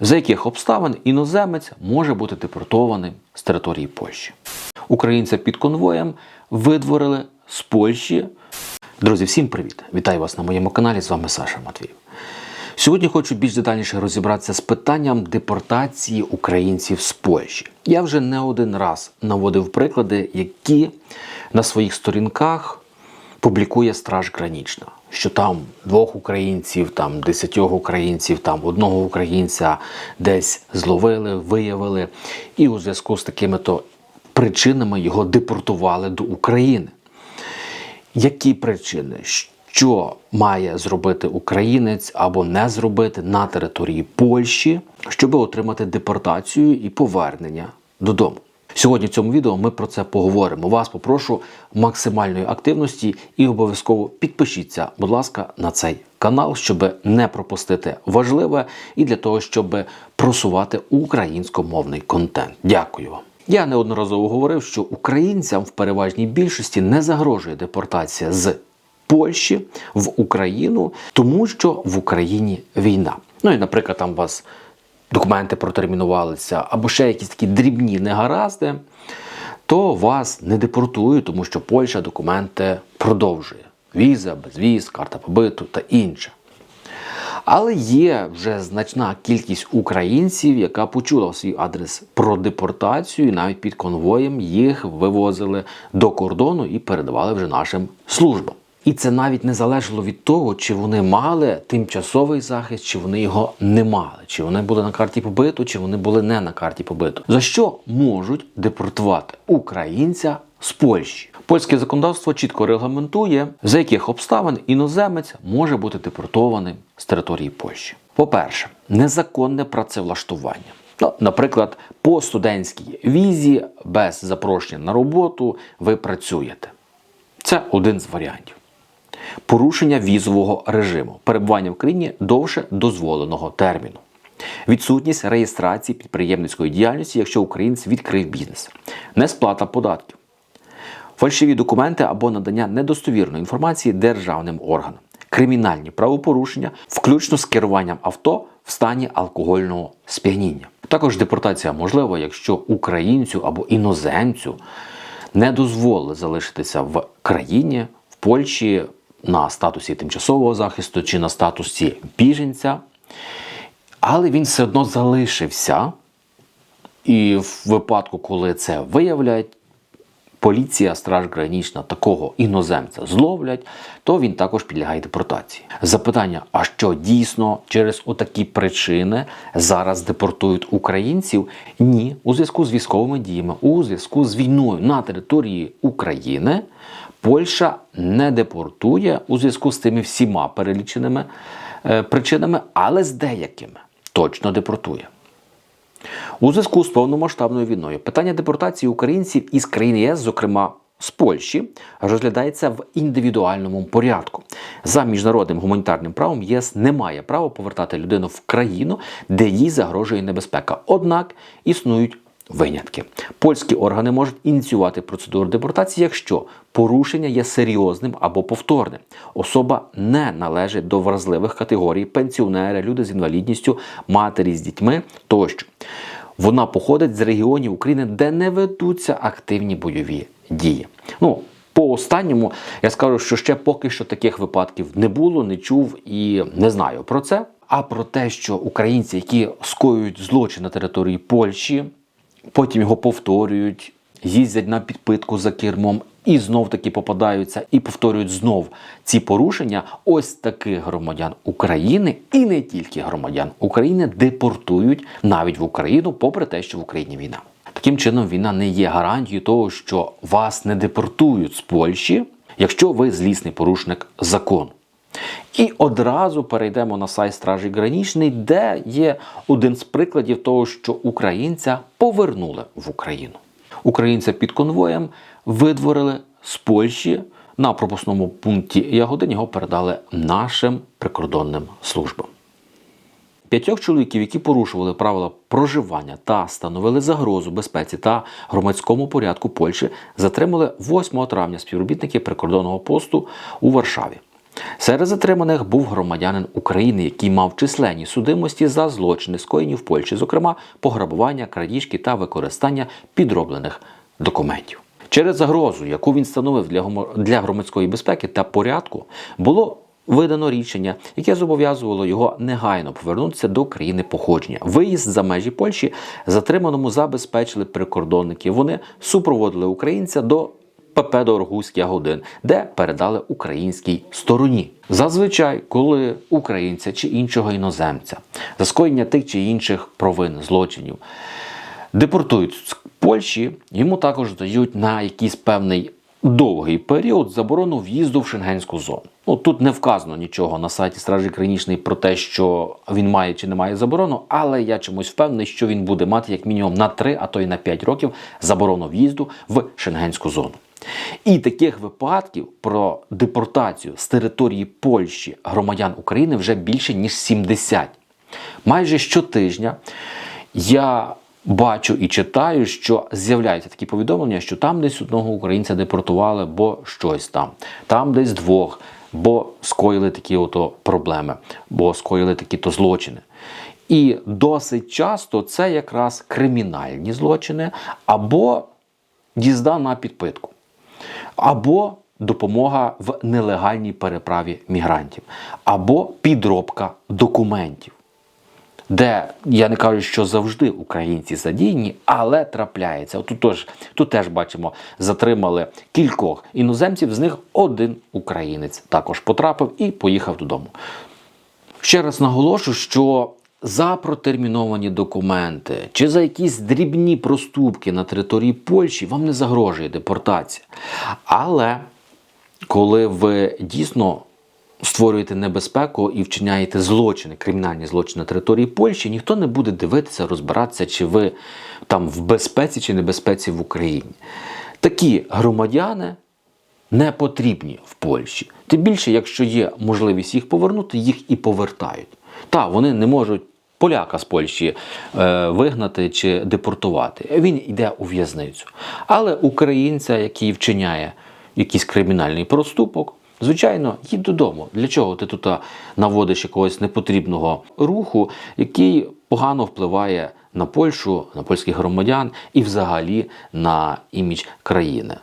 за яких обставин іноземець може бути депортованим з території Польщі. Українця під конвоєм видворили з Польщі. Друзі, всім привіт! Вітаю вас на моєму каналі. З вами Саша Матвіїв. Сьогодні хочу більш детальніше розібратися з питанням депортації українців з Польщі. Я вже не один раз наводив приклади, які на своїх сторінках публікує Страж Гранічна, що там двох українців, там десятьох українців, там одного українця десь зловили, виявили, і у зв'язку з такими то причинами його депортували до України. Які причини? Що має зробити українець або не зробити на території Польщі, щоб отримати депортацію і повернення додому? Сьогодні в цьому відео ми про це поговоримо. Вас попрошу максимальної активності і обов'язково підпишіться, будь ласка, на цей канал, щоб не пропустити важливе і для того, щоб просувати українськомовний контент. Дякую вам. Я неодноразово говорив, що українцям в переважній більшості не загрожує депортація з Польщі в Україну, тому що в Україні війна. Ну і, наприклад, там вас документи протермінувалися, або ще якісь такі дрібні негаразди, то вас не депортують, тому що Польща документи продовжує: віза, безвіз, карта побиту та інше. Але є вже значна кількість українців, яка почула свій адрес про депортацію, і навіть під конвоєм їх вивозили до кордону і передавали вже нашим службам. І це навіть не залежало від того, чи вони мали тимчасовий захист, чи вони його не мали, чи вони були на карті побиту, чи вони були не на карті побиту. За що можуть депортувати українця з Польщі? Польське законодавство чітко регламентує, за яких обставин іноземець може бути депортованим з території Польщі. По-перше, незаконне працевлаштування. Ну, наприклад, по студентській візі без запрошення на роботу ви працюєте. Це один з варіантів. Порушення візового режиму, перебування в країні довше дозволеного терміну. Відсутність реєстрації підприємницької діяльності, якщо українець відкрив бізнес, несплата податків, фальшиві документи або надання недостовірної інформації державним органам, кримінальні правопорушення, включно з керуванням авто в стані алкогольного сп'яніння. Також депортація можлива, якщо українцю або іноземцю не дозволили залишитися в країні, в Польщі на статусі тимчасового захисту чи на статусі біженця, але він все одно залишився. І в випадку, коли це виявлять, поліція, страж гранічна такого іноземця зловлять, то він також підлягає депортації. Запитання: а що дійсно через отакі причини зараз депортують українців? Ні, у зв'язку з військовими діями, у зв'язку з війною на території України. Польща не депортує у зв'язку з тими всіма переліченими е, причинами, але з деякими точно депортує. У зв'язку з повномасштабною війною питання депортації українців із країн ЄС, зокрема з Польщі, розглядається в індивідуальному порядку. За міжнародним гуманітарним правом ЄС не має права повертати людину в країну, де їй загрожує небезпека. Однак існують винятки. Польські органи можуть ініціювати процедуру депортації, якщо порушення є серйозним або повторним. Особа не належить до вразливих категорій пенсіонери, люди з інвалідністю, матері з дітьми тощо. Вона походить з регіонів України, де не ведуться активні бойові дії. Ну, по останньому я скажу, що ще поки що таких випадків не було, не чув і не знаю про це. А про те, що українці, які скоюють злочин на території Польщі, потім його повторюють, їздять на підпитку за кермом і знов таки попадаються і повторюють знов ці порушення. Ось таких громадян України і не тільки громадян України депортують навіть в Україну, попри те, що в Україні війна. Таким чином, війна не є гарантією того, що вас не депортують з Польщі, якщо ви злісний порушник закону. І одразу перейдемо на сайт Стражі Гранічний, де є один з прикладів того, що українця повернули в Україну. Українця під конвоєм видворили з Польщі на пропускному пункті Ягодин. Його передали нашим прикордонним службам. П'ятьох чоловіків, які порушували правила проживання та становили загрозу безпеці та громадському порядку Польщі, затримали 8 травня співробітники прикордонного посту у Варшаві. Серед затриманих був громадянин України, який мав численні судимості за злочини, скоєні в Польщі, зокрема пограбування, крадіжки та використання підроблених документів. Через загрозу, яку він становив для для громадської безпеки та порядку, було видано рішення, яке зобов'язувало його негайно повернутися до країни походження. Виїзд за межі Польщі затриманому забезпечили прикордонники. Вони супроводили українця до ПП Дорогуський Ягодин, де передали українській стороні. Зазвичай, коли українця чи іншого іноземця за скоєння тих чи інших провин, злочинів депортують з Польщі, йому також дають на якийсь певний довгий період заборону в'їзду в шенгенську зону. Ну тут не вказано нічого на сайті Стражі Гранічної про те, що він має чи не має заборону, але я чомусь впевнений, що він буде мати як мінімум на 3, а то й на 5 років заборону в'їзду в шенгенську зону. І таких випадків про депортацію з території Польщі громадян України вже більше ніж 70. Майже щотижня я бачу і читаю, що з'являються такі повідомлення, що там десь одного українця депортували, бо щось там, там десь двох, бо скоїли такі ото проблеми, бо скоїли такі-то злочини. І досить часто це якраз кримінальні злочини або їзда на підпитку, або допомога в нелегальній переправі мігрантів, або підробка документів де я не кажу, що завжди українці задіяні, але трапляється. Тут теж, тут теж бачимо, затримали кількох іноземців, з них один українець також потрапив і поїхав додому. Ще раз наголошу, що за протерміновані документи чи за якісь дрібні проступки на території Польщі вам не загрожує депортація. Але коли ви дійсно створюєте небезпеку і вчиняєте злочини, кримінальні злочини на території Польщі, ніхто не буде дивитися, розбиратися, чи ви там в безпеці чи небезпеці в Україні. Такі громадяни не потрібні в Польщі. Тим більше, якщо є можливість їх повернути, їх і повертають. Та вони не можуть поляка з Польщі е, вигнати чи депортувати. Він йде у в'язницю. Але українця, який вчиняє якийсь кримінальний проступок, звичайно, їдь додому. Для чого ти тут наводиш якогось непотрібного руху, який погано впливає на Польщу, на польських громадян і взагалі на імідж країни.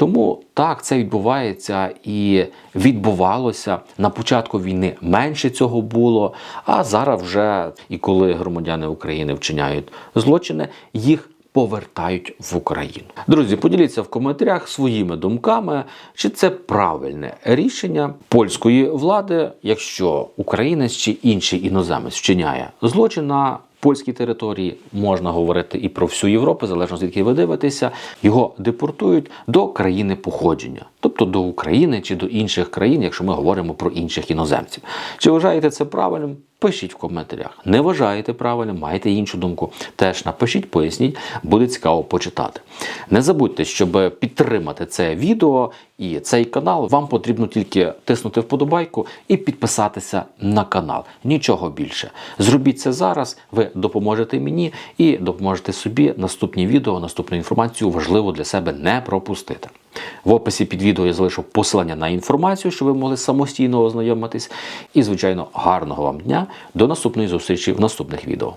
Тому так це відбувається і відбувалося на початку війни. Менше цього було. А зараз вже і коли громадяни України вчиняють злочини, їх повертають в Україну. Друзі, поділіться в коментарях своїми думками, чи це правильне рішення польської влади, якщо українець чи інший іноземець вчиняє злочин на польській території, можна говорити і про всю Європу, залежно звідки ви дивитеся, його депортують до країни походження, тобто до України чи до інших країн, якщо ми говоримо про інших іноземців. Чи вважаєте це правильним? Пишіть в коментарях. Не вважаєте правильним, маєте іншу думку. Теж напишіть, поясніть, буде цікаво почитати. Не забудьте, щоб підтримати це відео і цей канал, вам потрібно тільки тиснути вподобайку і підписатися на канал. Нічого більше. Зробіть це зараз, ви допоможете мені і допоможете собі наступні відео, наступну інформацію важливо для себе не пропустити. В описі під відео я залишу посилання на інформацію, щоб ви могли самостійно ознайомитись. І, звичайно, гарного вам дня. До наступної зустрічі в наступних відео.